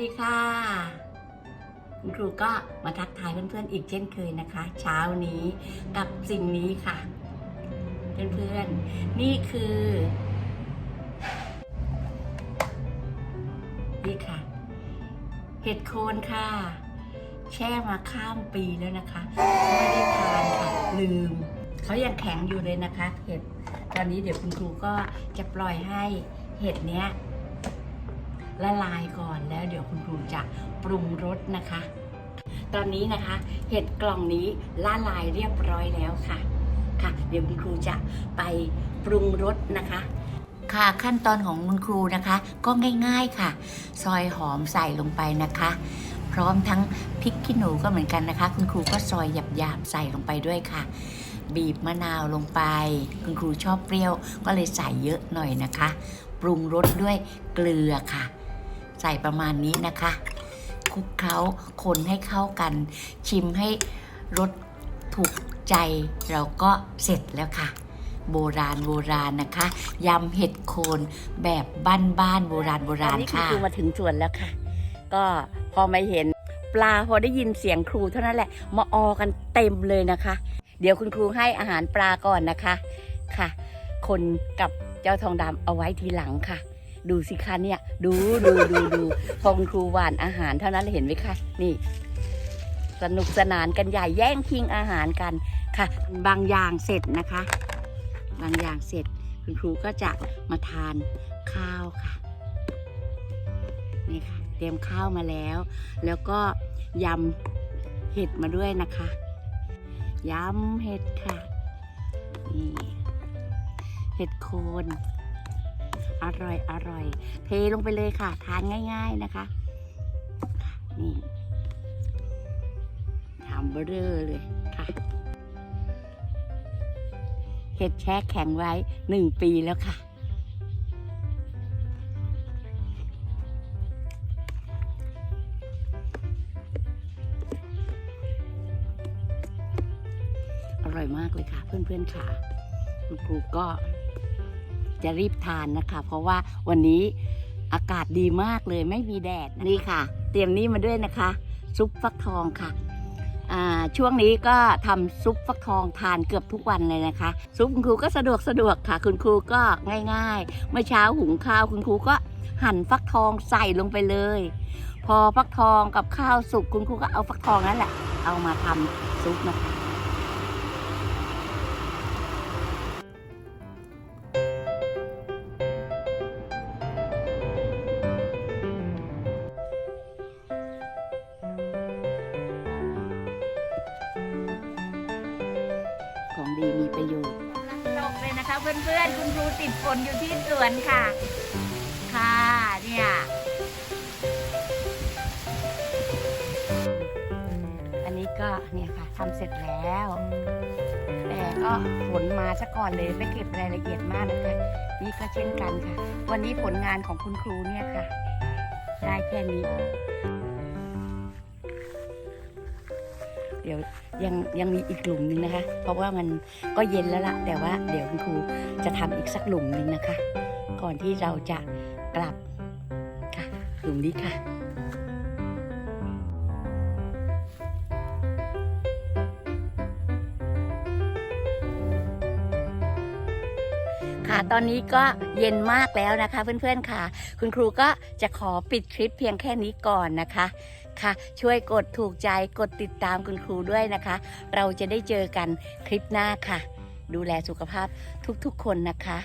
ดีค่ะ คุณครูก็มาทักทายเพื่อนๆอีกเช่นเคยนะคะ เช้านี้กับสิ่งนี้ค่ะ เพื่อนๆ นี่คือ นี่ค่ะ เห็ดโคนค่ะ แช่มาข้ามปีแล้วนะคะ ไม่ได้ทานค่ะ ลืม เขายังแข็งอยู่เลยนะคะ เห็ด ตอนนี้เดี๋ยวคุณครูก็จะปล่อยให้เห็ดเนี้ย ละลายก่อนแล้วเดี๋ยวคุณครูจะปรุงรสนะคะ ตอนนี้นะคะ เห็ดกล่องนี้ละลายเรียบร้อยแล้วค่ะ ค่ะ เดี๋ยวคุณครูจะไปปรุงรสนะคะค่ะขั้นตอนของคุณครูนะคะ ก็ง่าย ๆค่ะ ซอยหอมใส่ลงไปนะคะ พร้อมทั้งพริกขี้หนูก็เหมือนกันนะคะ คุณครูก็ซอยหยาบๆใส่ลงไปด้วยค่ะ บีบมะนาวลงไป คุณครูชอบเปรี้ยวก็เลยใส่เยอะหน่อยนะคะ ปรุงรสด้วยเกลือค่ะ ส่ประมาณนี้นะคะคลุกเคล้าคนให้เข้ากัน ชิมให้รสถูกใจเราก็เสร็จแล้วค่ะ โบราณโบราณนะคะยำเห็ดโคนแบบบ้านๆโบราณโบราณค่ะครูมาถึงสวนแล้วค่ะ ก็พอมาเห็นปลาพอได้ยินเสียงครูเท่านั้นแหละมาออกันเต็มเลยนะคะ เดี๋ยวคุณครูให้อาหารปลาก่อนนะคะค่ะ คนกับเจ้าทองดำเอาไว้ทีหลังค่ะ ดูสิคะเนี่ย ดูดูดูดูพอคุณครูหวานอาหารเท่านั้นเห็นไหมคะ นี่ สนุกสนานกันใหญ่แย่งชิงอาหารกันค่ะ บางอย่างเสร็จนะคะ บางอย่างเสร็จ คุณครูก็จะมาทานข้าวค่ะนี่ค่ะเตรียมข้าวมาแล้ว แล้วก็ยำเห็ดมาด้วยนะคะยำเห็ดค่ะนี่เห็ดโคน อร่อยอร่อย เทลงไปเลยค่ะ ทานง่าย ๆนะคะ นี่ทำเบอร์เรอเลยค่ะ เห็ดแช่แข็งไว้หนึ่งปีแล้วค่ะอร่อยมากเลยค่ะ เพื่อนๆค่ะ คุณครูก็ จะรีบทานนะคะ เพราะว่าวันนี้อากาศดีมากเลยไม่มีแดดนี่ค่ะ เตรียมนี่มาด้วยนะคะ ซุปฟักทองค่ะช่วงนี้ก็ทำซุปฟักทองทานเกือบทุกวันเลยนะคะ ซุปคุณครูก็สะดวกสะดวกค่ะ คุณครูก็ง่ายๆ เมื่อเช้าหุงข้าวคุณครูก็หั่นฟักทองใส่ลงไปเลย พอฟักทองกับข้าวสุกคุณครูก็เอาฟักทองนั่นแหละ เอามาทำซุปนะคะ ของดีมีประโยชน์ตกเลยนะคะ เพื่อนๆ คุณครูติดฝนอยู่ที่สวนค่ะ ค่ะ เนี่ยอันนี้ก็เนี่ยค่ะทำเสร็จแล้ว แต่ก็ฝนมาซะก่อนเลยไม่เก็บรายละเอียดมากนะคะ นี่ก็เช่นกันค่ะ วันนี้ผลงานของคุณครูเนี่ยค่ะ ได้แค่นี้ เดี๋ยวยังยังมีอีกกลุ่มหนึงนะคะ เพราะว่ามันก็เย็นแล้วละแต่ว่าเดี๋ยวคุณครูจะทำอีกสักหลุมหนึ่งนะคะ ก่อนที่เราจะกลับค่ะหลุมนี้ค่ะ ค่ะ ตอนนี้ก็เย็นมากแล้วนะคะ เพื่อนๆค่ะ คุณครูก็จะขอปิดคลิปเพียงแค่นี้ก่อนนะคะค่ะ ช่วยกดถูกใจกดติดตามคุณครูด้วยนะคะ เราจะได้เจอกันคลิปหน้าค่ะ ดูแลสุขภาพทุกๆคนนะคะ